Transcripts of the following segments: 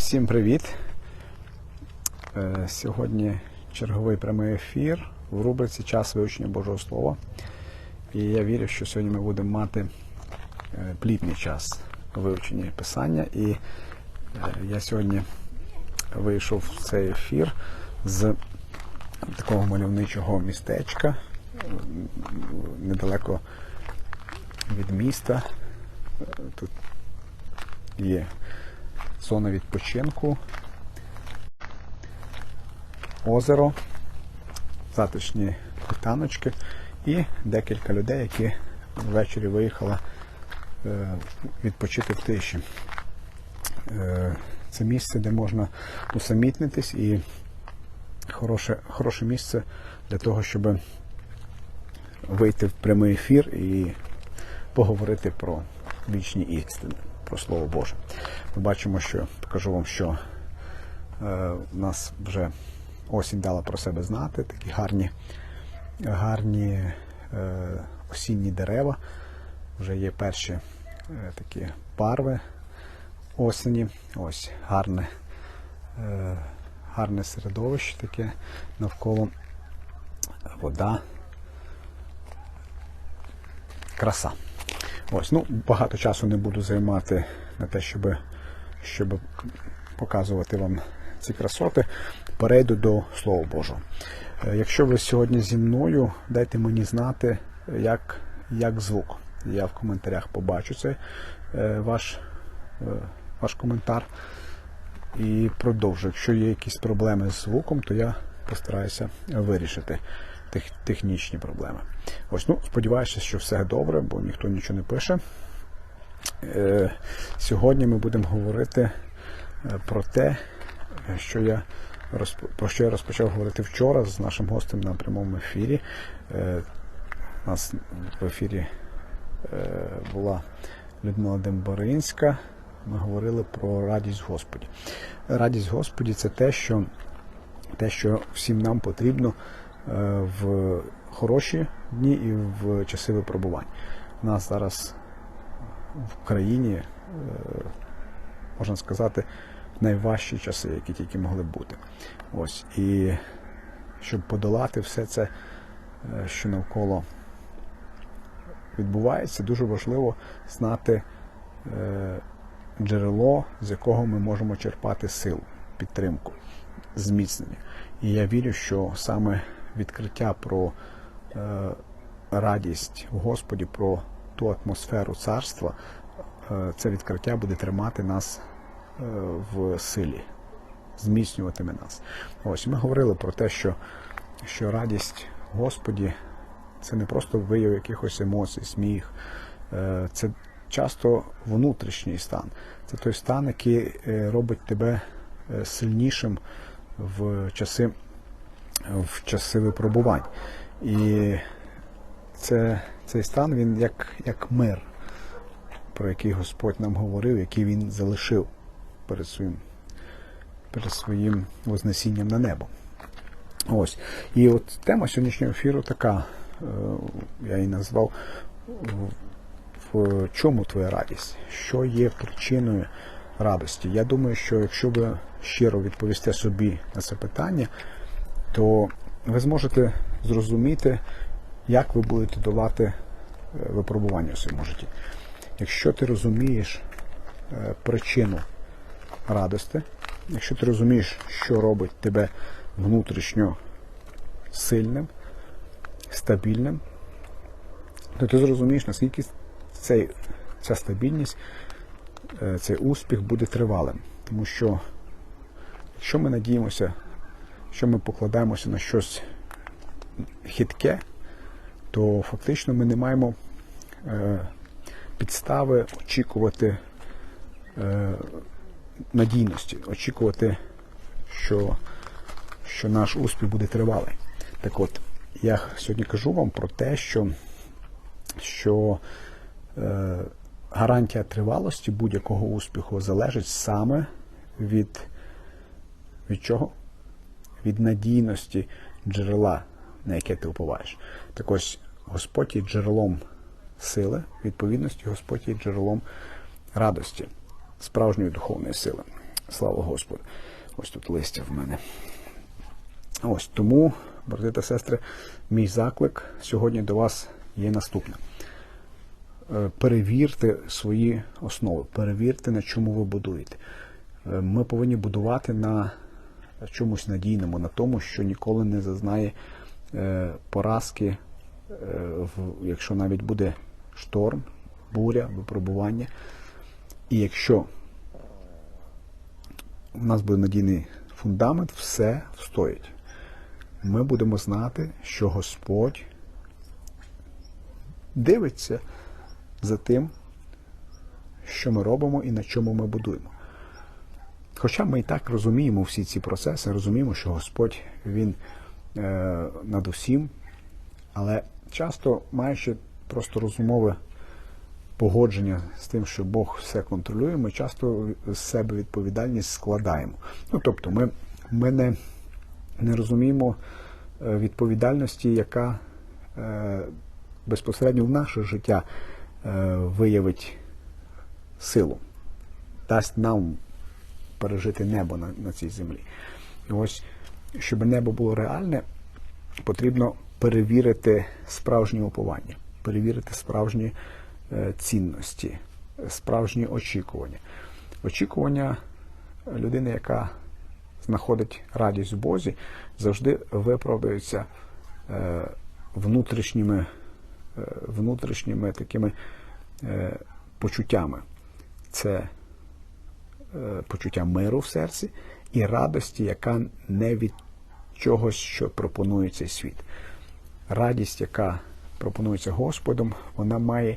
Всім привіт! Е, Сьогодні черговий прямий ефір в рубриці Час вивчення Божого Слова. І я вірю, що сьогодні ми будемо мати е, плідний час вивчення Писання. І е, я сьогодні вийшов в цей ефір з такого мальовничого містечка недалеко від міста. Тут є зона відпочинку, озеро, затишні таночки і декілька людей, які ввечері виїхали е, відпочити в тиші. Е, Це місце, де можна усамітнитись і хороше, хороше місце для того, щоб вийти в прямий ефір і поговорити про вічні істини, про Слово Боже. Ми бачимо, що покажу вам, що е, нас вже осінь дала про себе знати, такі гарні, гарні е, осінні дерева. Вже є перші е, такі барви осені. Ось гарне, е, гарне середовище таке навколо вода. Краса. Ось, ну, багато часу не буду займати на те, щоб, щоб показувати вам ці красоти. Перейду до Слова Божого. Е, Якщо ви сьогодні зі мною, дайте мені знати, як, як звук. Я в коментарях побачу це е, ваш, е, ваш коментар. І продовжу. Якщо є якісь проблеми з звуком, то я постараюся вирішити тех, технічні проблеми. Ось, ну, сподіваюся, що все добре, бо ніхто нічого не пише. Е, сьогодні ми будемо говорити е, про те, що я про що я розпочав говорити вчора з нашим гостем на прямому ефірі. Е, у нас в ефірі е, була Людмила Демборинська. Ми говорили про радість Господі. Радість Господі це те, що, те, що всім нам потрібно в хороші дні і в часи випробувань. У нас зараз в країні, е, можна сказати, найважчі часи, які тільки могли бути. Ось. І щоб подолати все це, е, що навколо відбувається, дуже важливо знати е, джерело, з якого ми можемо черпати силу, підтримку, зміцнення. І я вірю, що саме відкриття про е, радість в Господі, про ту атмосферу царства, е, це відкриття буде тримати нас е, в силі, зміцнюватиме нас. Ось ми говорили про те, що, що радість Господі це не просто вияв якихось емоцій, сміх, це часто внутрішній стан. Це той стан, який робить тебе сильнішим в часи, в часи випробувань. І це, цей стан він як, як мир, про який Господь нам говорив, який він залишив перед своїм, перед своїм вознесінням на небо. Ось. І от тема сьогоднішнього ефіру така, е, я її назвав в- чому твоя радість? Що є причиною радості? Я думаю, що якщо ви щиро відповісте собі на це питання, то ви зможете зрозуміти, як ви будете долати е, випробування у своєму житті. Якщо ти розумієш е, причину радости, якщо ти розумієш, що робить тебе внутрішньо сильним, стабільним, то ти зрозумієш, наскільки цей, ця стабільність, е, цей успіх буде тривалим. Тому що якщо ми надіємося, що ми покладаємося на щось хитке, то фактично ми не маємо е, підстави очікувати е, надійності, очікувати, що, що наш успіх буде тривалий. Так от, я сьогодні кажу вам про те, що, що е, гарантія тривалості будь-якого успіху залежить саме від, від чого? Від надійності джерела, на яке ти уповаєш. Так ось Господь є джерелом сили, відповідності Господь є джерелом радості, справжньої духовної сили. Слава Господу. Ось тут листя в мене. Ось тому, брати та сестри, мій заклик сьогодні до вас є наступним. Е, Перевірте свої основи, перевірте, на чому ви будуєте. Е, Ми повинні будувати на чомусь надійному, на тому, що ніколи не зазнає е, поразки, е, якщо навіть буде шторм, буря, випробування. І якщо у нас буде надійний фундамент, все встоїть. Ми будемо знати, що Господь дивиться за тим, що ми робимо і на чому ми будуємо. Хоча ми і так розуміємо всі ці процеси, розуміємо, що Господь Він е, над усім, але часто маючи просто розумове погодження з тим, що Бог все контролює, ми часто з себе відповідальність складаємо. Ну тобто, ми, ми не, не розуміємо е, відповідальності, яка е, безпосередньо в наше життя е, виявить силу, дасть нам пережити небо на, на цій землі. Ось, щоб небо було реальне, потрібно перевірити справжнє уповання, перевірити справжні е, цінності, справжні очікування. Очікування людини, яка знаходить радість в Бозі, завжди виправдаються е, внутрішніми, е, внутрішніми такими почуттями. Це почуття миру в серці і радості, яка не від чогось, що пропонує цей світ. Радість, яка пропонується Господом, вона має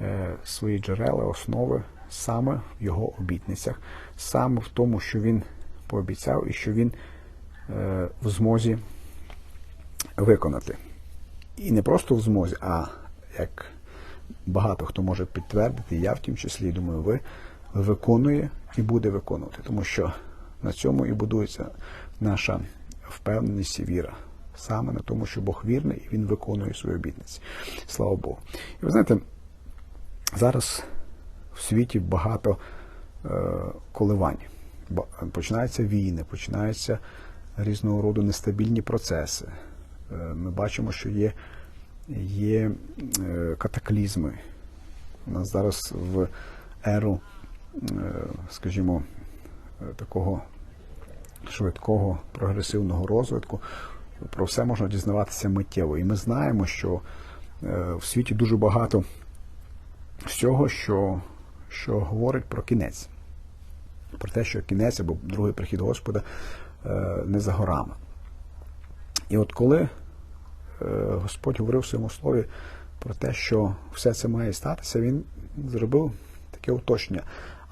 е, свої джерела, основи саме в його обітницях, саме в тому, що він пообіцяв і що він е, в змозі виконати. І не просто в змозі, а як багато хто може підтвердити, я в тім числі, думаю, ви виконує і буде виконувати, тому що на цьому і будується наша впевненість і віра. Саме на тому, що Бог вірний і Він виконує свої обітниці. Слава Богу. І ви знаєте, зараз в світі багато е, коливань. Починаються війни, починаються різного роду нестабільні процеси. Е, Ми бачимо, що є, є е, катаклізми. У нас зараз в еру, скажімо, е, такого швидкого прогресивного розвитку. Про все можна дізнаватися миттєво. І ми знаємо, що е, в світі дуже багато всього, що, що говорить про кінець. Про те, що кінець або другий прихід Господа е, не за горами. І от коли е, Господь говорив в своєму слові про те, що все це має статися, він зробив таке уточнення.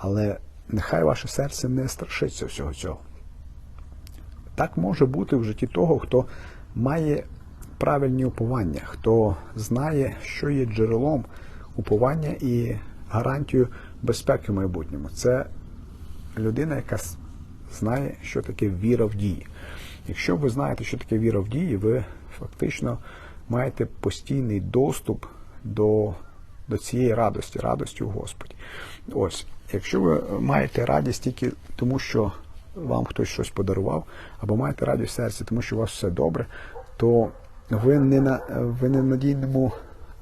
Але нехай ваше серце не страшиться всього цього. Так може бути в житті того, хто має правильні уповання, хто знає, що є джерелом уповання і гарантію безпеки в майбутньому. Це людина, яка знає, що таке віра в дії. Якщо ви знаєте, що таке віра в дії, ви фактично маєте постійний доступ до, до цієї радості, радості у Господі. Ось, якщо ви маєте радість тільки тому, що вам хтось щось подарував, або маєте радість в серці, тому що у вас все добре, то ви не на ви не надійному,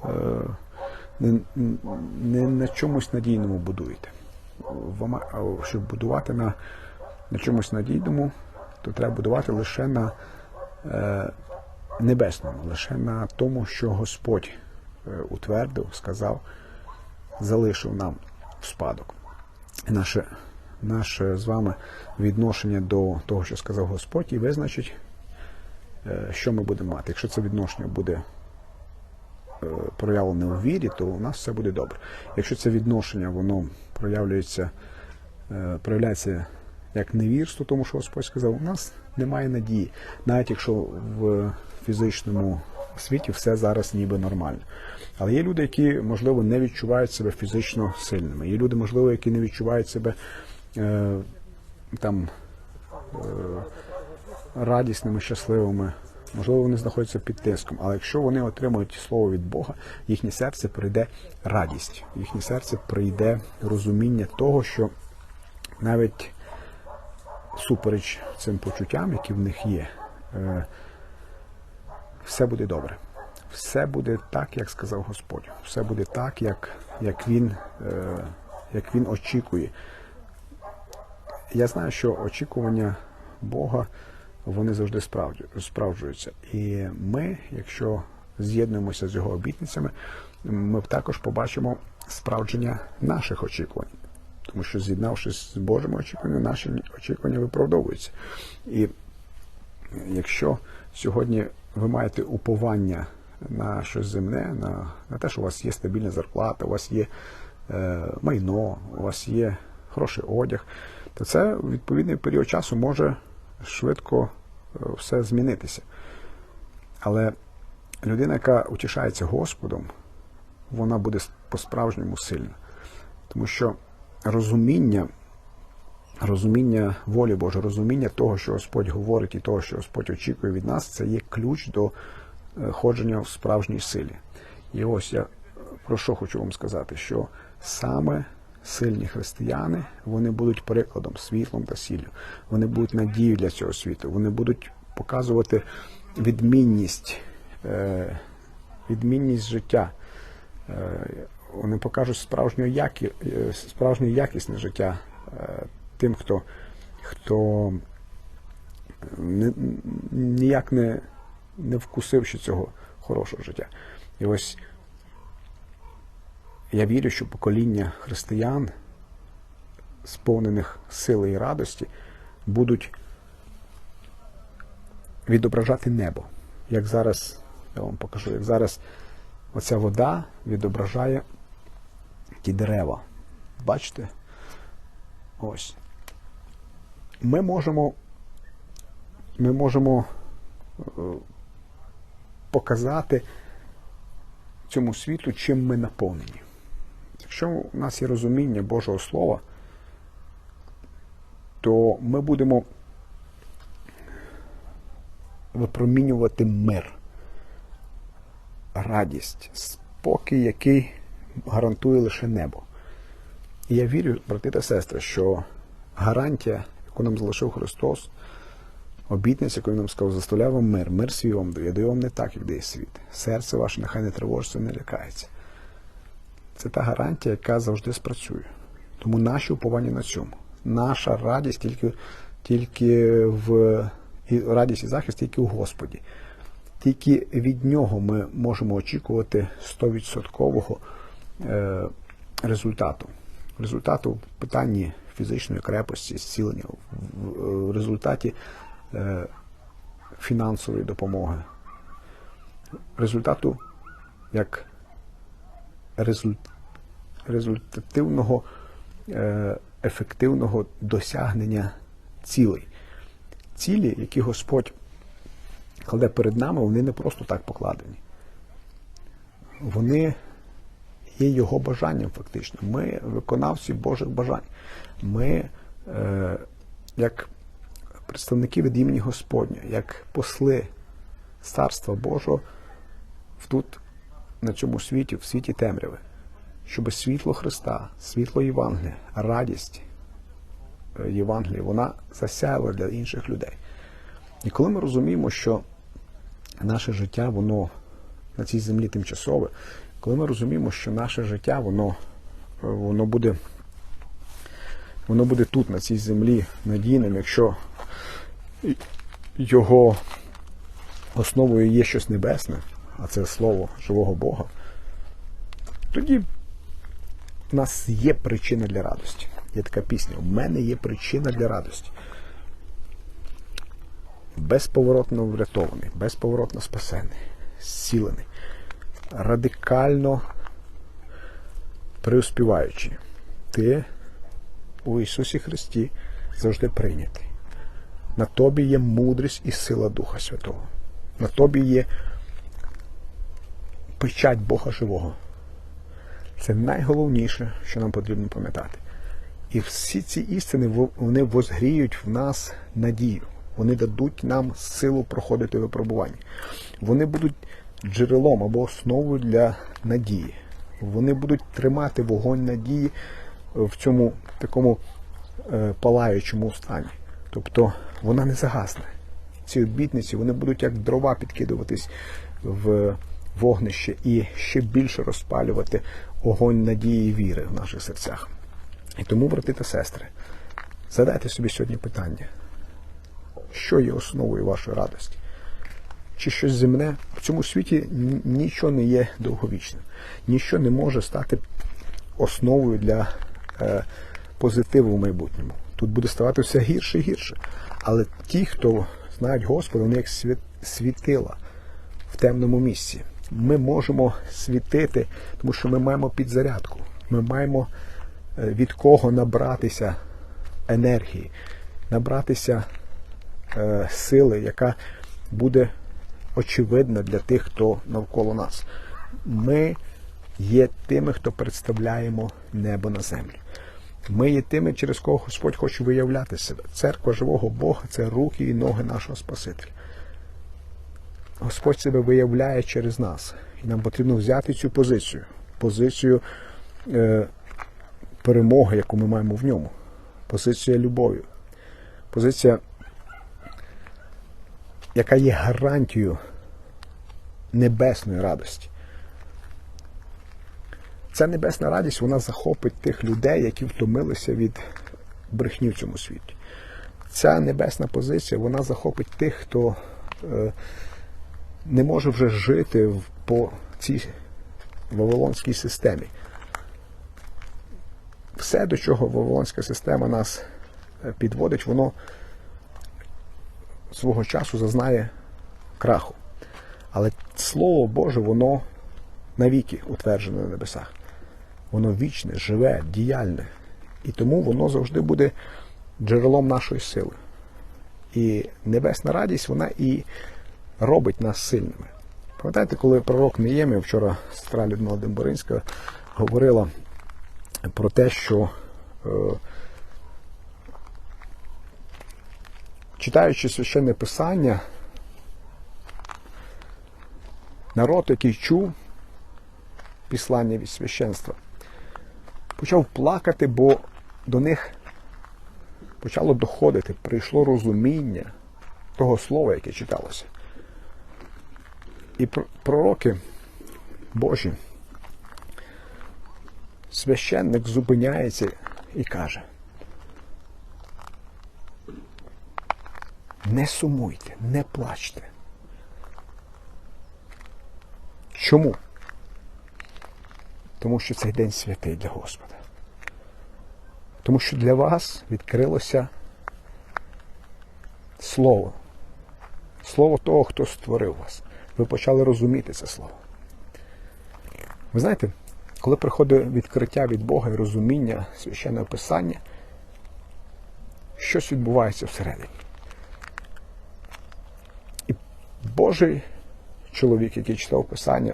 е, не, не на чомусь надійному будуєте. Вам, щоб будувати на, на чомусь надійному, то треба будувати лише на е, небесному, лише на тому, що Господь е, утвердив, сказав, залишив нам в спадок. Наше, наше з вами відношення до того, що сказав Господь, і визначить, е, що ми будемо мати. Якщо це відношення буде е, проявлене у вірі, то у нас все буде добре. Якщо це відношення, воно проявляється, е, проявляється як невірство, тому що Господь сказав, у нас немає надії, навіть якщо в фізичному світі все зараз ніби нормально. Але є люди, які, можливо, не відчувають себе фізично сильними. Є люди, можливо, які не відчувають себе е, там е, радісними, щасливими. Можливо, вони знаходяться під тиском, але якщо вони отримують слово від Бога, їхнє серце прийде радість, їхнє серце прийде розуміння того, що навіть супереч цим почуттям, які в них є, е, все буде добре. Все буде так, як сказав Господь. Все буде так, як, як, він, е, як він очікує. Я знаю, що очікування Бога вони завжди справджуються. І ми, якщо з'єднуємося з його обітницями, ми також побачимо справдження наших очікувань. Тому що з'єднавшись з Божими очікуваннями, наші очікування виправдовуються. І якщо сьогодні ви маєте уповання на щось земне, на, на те, що у вас є стабільна зарплата, у вас є е, майно, у вас є хороший одяг, то це в відповідний період часу може швидко е, все змінитися. Але людина, яка утішається Господом, вона буде по-справжньому сильна. Тому що розуміння, розуміння волі Божої, розуміння того, що Господь говорить, і того, що Господь очікує від нас, це є ключ до е, ходження в справжній силі. І ось я про що хочу вам сказати, що саме сильні християни вони будуть прикладом, світлом та сіллю. Вони будуть надією для цього світу. Вони будуть показувати відмінність, е, відмінність життя. Е, Вони покажуть справжню якісне життя тим, хто, хто не, ніяк не, не вкусивши цього хорошого життя. І ось я вірю, що покоління християн, сповнених сили і радості, будуть відображати небо. Як зараз, я вам покажу, як зараз оця вода відображає ті дерева. Бачите? Ось. Ми можемо, ми можемо е, показати цьому світу, чим ми наповнені. Якщо у нас є розуміння Божого Слова, то ми будемо випромінювати мир, радість, спокій, який гарантує лише небо. І я вірю, брати та сестри, що гарантія, яку нам залишив Христос, обітниця, яку він нам сказав, заставляв вам мир, мир свій вам дає, даю вам не так, як дає світ. Серце ваше нехай не тривожиться, не лякається. Це та гарантія, яка завжди спрацює. Тому наші уповання на цьому. Наша радість тільки, тільки в і радість і захист тільки у Господі. Тільки від нього ми можемо очікувати 100% е, результату. Результату в питанні фізичної крепості, зцілення, в- результаті е, фінансової допомоги. Результату як результ, результативного, е, ефективного досягнення цілей. Цілі, які Господь кладе перед нами, вони не просто так покладені. Вони є Його бажанням, фактично. Ми виконавці Божих бажань. Ми, е, як представники від імені Господня, як посли Царства Божого тут, на цьому світі, в світі темряви, щоб світло Христа, світло Євангелія, радість е, Євангелія, вона засяяла для інших людей. І коли ми розуміємо, що наше життя, воно на цій землі тимчасове, коли ми розуміємо, що наше життя, воно, е, воно буде. Воно буде тут, на цій землі, надійним, якщо його основою є щось небесне, а це слово живого Бога, тоді в нас є причина для радості. Є така пісня. У мене є причина для радості. Безповоротно врятований, безповоротно спасений, зцілений, радикально преуспіваючи. Ти у Ісусі Христі завжди прийнятий. На тобі є мудрість і сила Духа Святого. На тобі є печать Бога живого. Це найголовніше, що нам потрібно пам'ятати. І всі ці істини вони возгріють в нас надію. Вони дадуть нам силу проходити випробування. Вони будуть джерелом або основою для надії. Вони будуть тримати вогонь надії в цьому такому е, палаючому стані. Тобто вона не загасне. Ці обітниці вони будуть як дрова підкидуватись в вогнище і ще більше розпалювати огонь надії і віри в наших серцях. І тому, брати та сестри, задайте собі сьогодні питання, що є основою вашої радості? Чи щось земне? В цьому світі нічого не є довговічним, ніщо не може стати основою для позитиву в майбутньому. Тут буде ставати все гірше і гірше. Але ті, хто знають Господа, вони як світила в темному місці. Ми можемо світити, тому що ми маємо підзарядку. Ми маємо е, від кого набратися енергії, набратися е, сили, яка буде очевидна для тих, хто навколо нас. Ми є тими, хто представляємо небо на землі. Ми є тими, через кого Господь хоче виявляти себе. Церква живого Бога це руки і ноги нашого Спасителя. Господь себе виявляє через нас. І нам потрібно взяти цю позицію, позицію е, перемоги, яку ми маємо в ньому, позиція любові, позиція, яка є гарантією небесної радості. Ця небесна радість вона захопить тих людей, які втомилися від брехні в цьому світі. Ця небесна позиція вона захопить тих, хто е, не може вже жити по цій вавилонській системі. Все, до чого вавилонська система нас е, підводить, воно свого часу зазнає краху. Але Слово Боже, воно навіки утверджене на небесах. Воно вічне, живе, діяльне. І тому воно завжди буде джерелом нашої сили. І небесна радість, вона і робить нас сильними. Пам'ятаєте, коли пророк Неємія, вчора сестра Людмила Демборинська говорила про те, що е, читаючи священне писання, народ, який чув післання від священства, почав плакати, бо до них почало доходити, прийшло розуміння того слова, яке читалося. І пророки Божі, священник зупиняється і каже: не сумуйте, не плачте. Чому? Тому що цей день святий для Господа. Тому що для вас відкрилося Слово. Слово того, хто створив вас. Ви почали розуміти це слово. Ви знаєте, коли приходить відкриття від Бога і розуміння священного писання, щось відбувається всередині. І Божий чоловік, який читав Писання,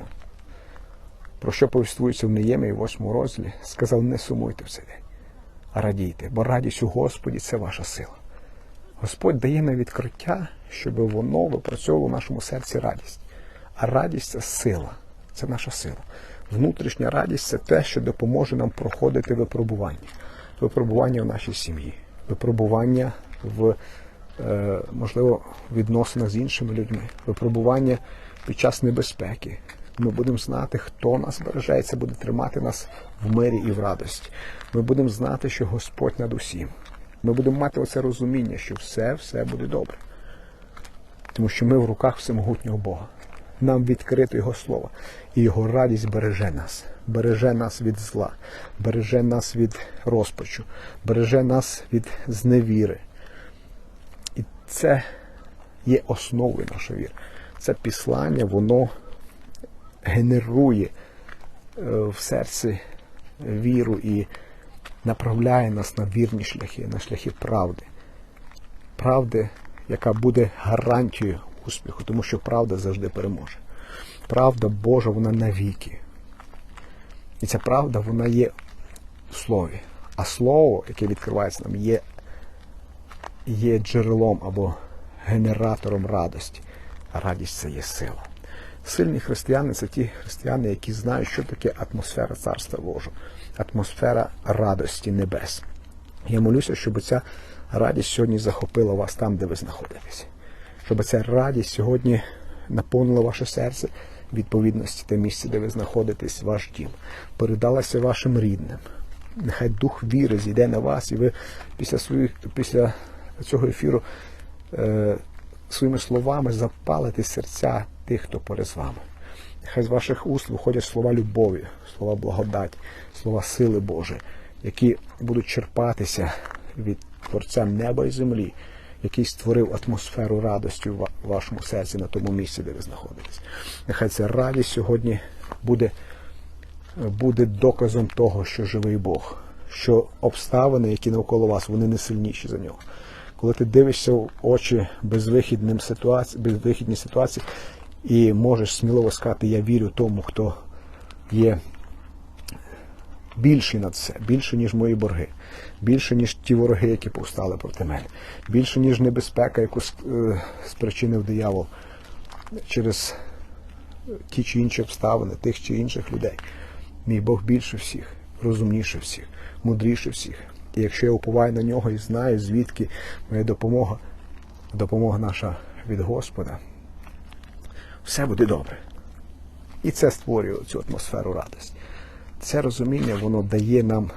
про що повіствується в Неємії, 8 розділі, сказав: не сумуйте в цей а радійте, бо радість у Господі це ваша сила. Господь дає нам відкриття, щоб воно випрацьовувало в нашому серці радість. А радість це сила, це наша сила. Внутрішня радість це те, що допоможе нам проходити випробування. Випробування в нашій сім'ї, випробування в, е, можливо, відносинах з іншими людьми, випробування під час небезпеки. Ми будемо знати, хто нас береже, це буде тримати нас в мирі і в радості. Ми будемо знати, що Господь над усім. Ми будемо мати оце розуміння, що все, все буде добре. Тому що ми в руках всемогутнього Бога. Нам відкрито Його Слово. І Його радість береже нас, береже нас від зла, береже нас від розпачу, береже нас від зневіри. І це є основою нашої віри. Це післання, воно генерує е, в серці віру і направляє нас на вірні шляхи, на шляхи правди. Правди, яка буде гарантією успіху, тому що правда завжди переможе. Правда Божа, вона навіки. І ця правда, вона є в слові. А слово, яке відкривається нам, є, є джерелом або генератором радості. А радість це є сила. Сильні християни це ті християни, які знають, що таке атмосфера Царства Божого, атмосфера радості небес. Я молюся, щоб ця радість сьогодні захопила вас там, де ви знаходитесь. Щоб ця радість сьогодні наповнила ваше серце відповідності те місце, де ви знаходитесь, ваш дім, передалася вашим рідним. Нехай дух віри зійде на вас, і ви після своїх після цього ефіру е, своїми словами запалите серця тих, хто поряд з вами. Нехай з ваших уст виходять слова любові, слова благодаті, слова сили Божої, які будуть черпатися від Творця неба і землі, який створив атмосферу радості в вашому серці на тому місці, де ви знаходитесь. Нехай ця радість сьогодні буде, буде доказом того, що живий Бог, що обставини, які навколо вас, вони не сильніші за нього. Коли ти дивишся в очі безвихідним ситуації, безвихідній ситуації, і можеш сміливо сказати, я вірю тому, хто є більший над все, більше, ніж мої борги, більше, ніж ті вороги, які повстали проти мене, більше, ніж небезпека, яку е, спричинив диявол через ті чи інші обставини, тих чи інших людей. Мій Бог більше всіх, розумніше всіх, мудріше всіх. І якщо я уповаю на нього і знаю, звідки моя допомога, допомога наша від Господа, все буде добре. І це створює цю атмосферу радості. Це розуміння, воно дає нам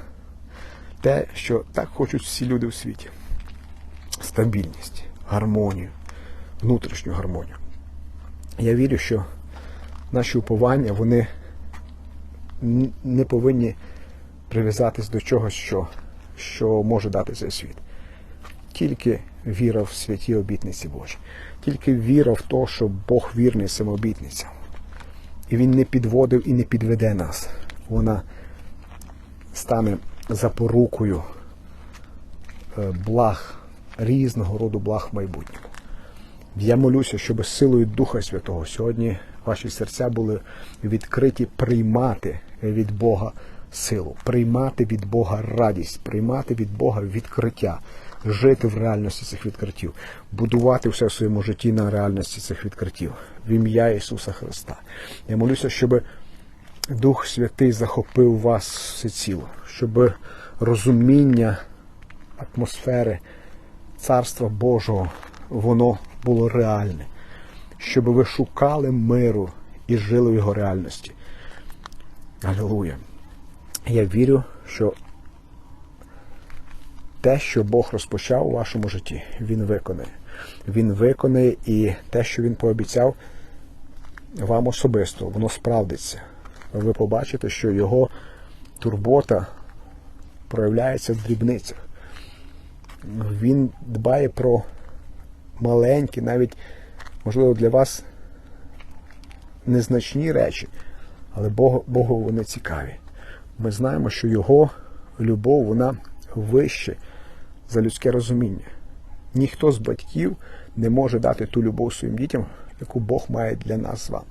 те, що так хочуть всі люди у світі. Стабільність, гармонію, внутрішню гармонію. Я вірю, що наші уповання, вони не повинні прив'язатись до чогось, що, що може дати цей світ. Тільки віра в святі обітниці Божі, тільки віра в те, що Бог вірний самообітницям. І Він не підводив і не підведе нас. Вона стане запорукою е, благ, різного роду благ в майбутньому. Я молюся, щоб силою Духа Святого сьогодні ваші серця були відкриті приймати від Бога силу, приймати від Бога радість, приймати від Бога відкриття, жити в реальності цих відкриттів, будувати все в своєму житті на реальності цих відкриттів в ім'я Ісуса Христа. Я молюся, щоб Дух Святий захопив вас всеціло, щоб розуміння атмосфери Царства Божого, воно було реальне, щоб ви шукали миру і жили в його реальності. Алілуя! Я вірю, що те, що Бог розпочав у вашому житті, Він виконає. Він виконає і те, що Він пообіцяв вам особисто, воно справдиться. Ви побачите, що його турбота проявляється в дрібницях. Він дбає про маленькі, навіть, можливо, для вас незначні речі, але Богу, Богу вони цікаві. Ми знаємо, що Його любов, вона вище за людське розуміння. Ніхто з батьків не може дати ту любов своїм дітям, яку Бог має для нас з вами.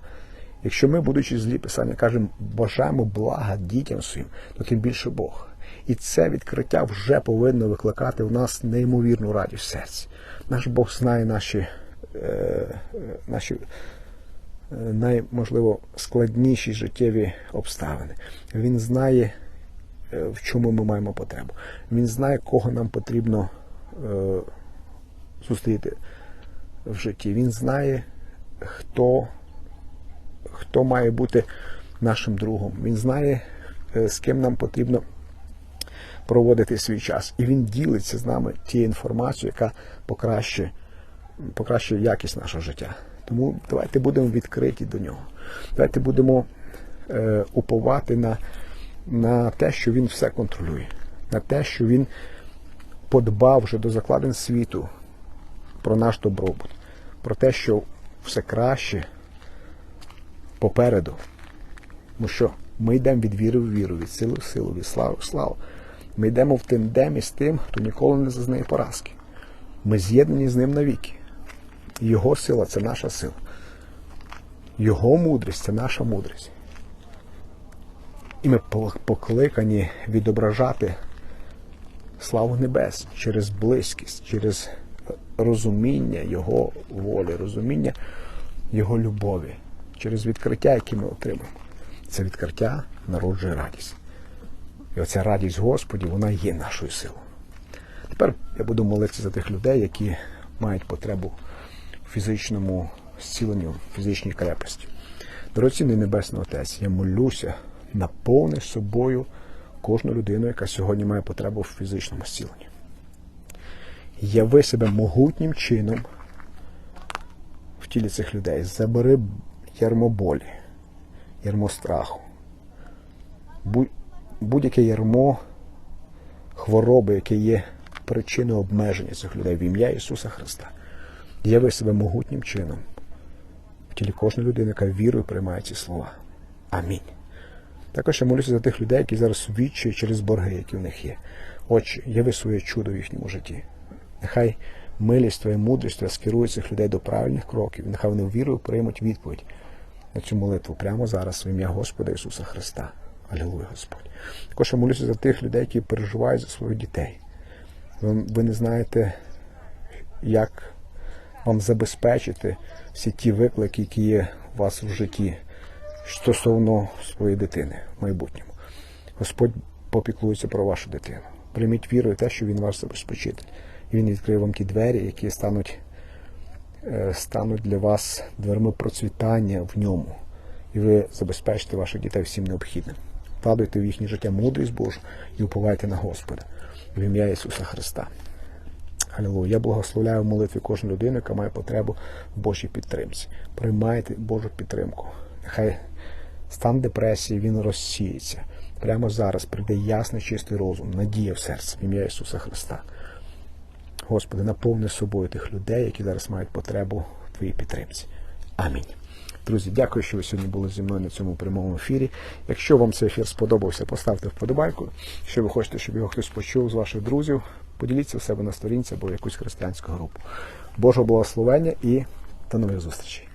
Якщо ми, будучи злі писання, кажемо, бажаємо блага дітям своїм, то тим більше Бог. І це відкриття вже повинно викликати в нас неймовірну радість в серці. Наш Бог знає наші, е, наші е, найможливо складніші життєві обставини. Він знає, е, в чому ми маємо потребу. Він знає, кого нам потрібно е, зустріти в житті. Він знає, хто хто має бути нашим другом. Він знає, е, з ким нам потрібно проводити свій час. І він ділиться з нами тією інформацією, яка покращує, покращує якість нашого життя. Тому давайте будемо відкриті до нього. Давайте будемо е, уповати на, на те, що він все контролює, на те, що він подбав вже до закладин світу про наш добробут, про те, що все краще попереду. Тому що ми йдемо від віри в віру, від сили в силу, від слави в славу. Ми йдемо в тендемі з тим, хто ніколи не зазнає поразки. Ми з'єднані з ним навіки. Його сила це наша сила. Його мудрість це наша мудрість. І ми покликані відображати славу небес через близькість, через розуміння Його волі, розуміння Його любові через відкриття, яке ми отримаємо. Це відкриття народжує радість. І оця радість Господі, вона є нашою силою. Тепер я буду молитися за тих людей, які мають потребу фізичному зціленні, в фізичній крепості. Дорогоцінний Небесний Отець, я молюся, наповни собою кожну людину, яка сьогодні має потребу в фізичному зціленні. Яви себе могутнім чином в тілі цих людей. Забери ярмо болі, ярмо страху, будь-яке ярмо хвороби, яке є причиною обмеження цих людей в ім'я Ісуса Христа. Яви себе могутнім чином в тілі кожної людини, яка вірою приймає ці слова. Амінь. Також я молюся за тих людей, які зараз відчують через борги, які в них є. Отче, яви своє чудо в їхньому житті. Нехай милість Твоя мудрість Твоя скерує цих людей до правильних кроків. Нехай вони вірою приймуть відповідь на цю молитву прямо зараз в ім'я Господа Ісуса Христа. Алілуя, Господь. Також я молюся за тих людей, які переживають за своїх дітей. Ви, ви не знаєте, як вам забезпечити всі ті виклики, які є у вас в житті стосовно своєї дитини в майбутньому. Господь попіклується про вашу дитину. Прийміть вірою те, що Він ваш забезпечитель. І Він відкриє вам ті двері, які стануть, е, стануть для вас дверми процвітання в ньому. І ви забезпечите ваших дітей всім необхідним. Вкладуйте в їхнє життя мудрість Божу і уповайте на Господа в ім'я Ісуса Христа. Алілуя. Я благословляю в молитві кожну людину, яка має потребу в Божій підтримці. Приймайте Божу підтримку. Нехай стан депресії він розсіється. Прямо зараз прийде ясний чистий розум, надія в серце в ім'я Ісуса Христа. Господи, наповни собою тих людей, які зараз мають потребу в Твоїй підтримці. Амінь. Друзі, дякую, що ви сьогодні були зі мною на цьому прямому ефірі. Якщо вам цей ефір сподобався, поставте вподобайку. Якщо ви хочете, щоб його хтось почув з ваших друзів, Поділіться у себе на сторінці або в якусь християнську групу. Божого благословення і до нових зустрічей!